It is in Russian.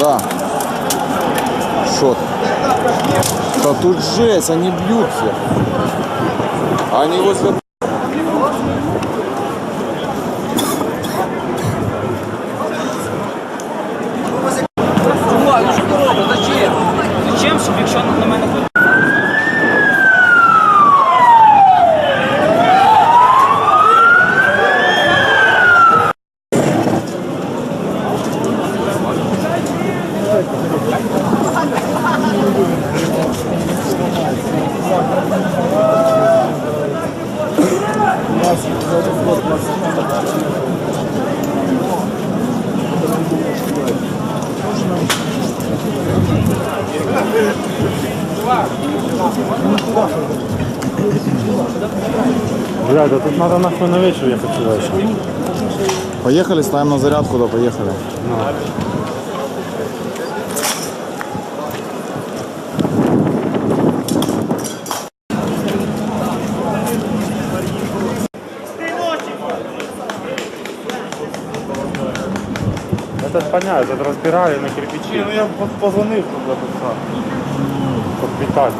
Да. Шот. Да тут жесть, они бьются. Они возле... Зачем? Зачем, щоб якщо Бля, да тут надо нахуй на вечер ехать сюда еще. Поехали, ставим на зарядку, да поехали. Это ж понятно, это разбирали на кирпичи. Ну я позвонив, щоб записати. Подпитать.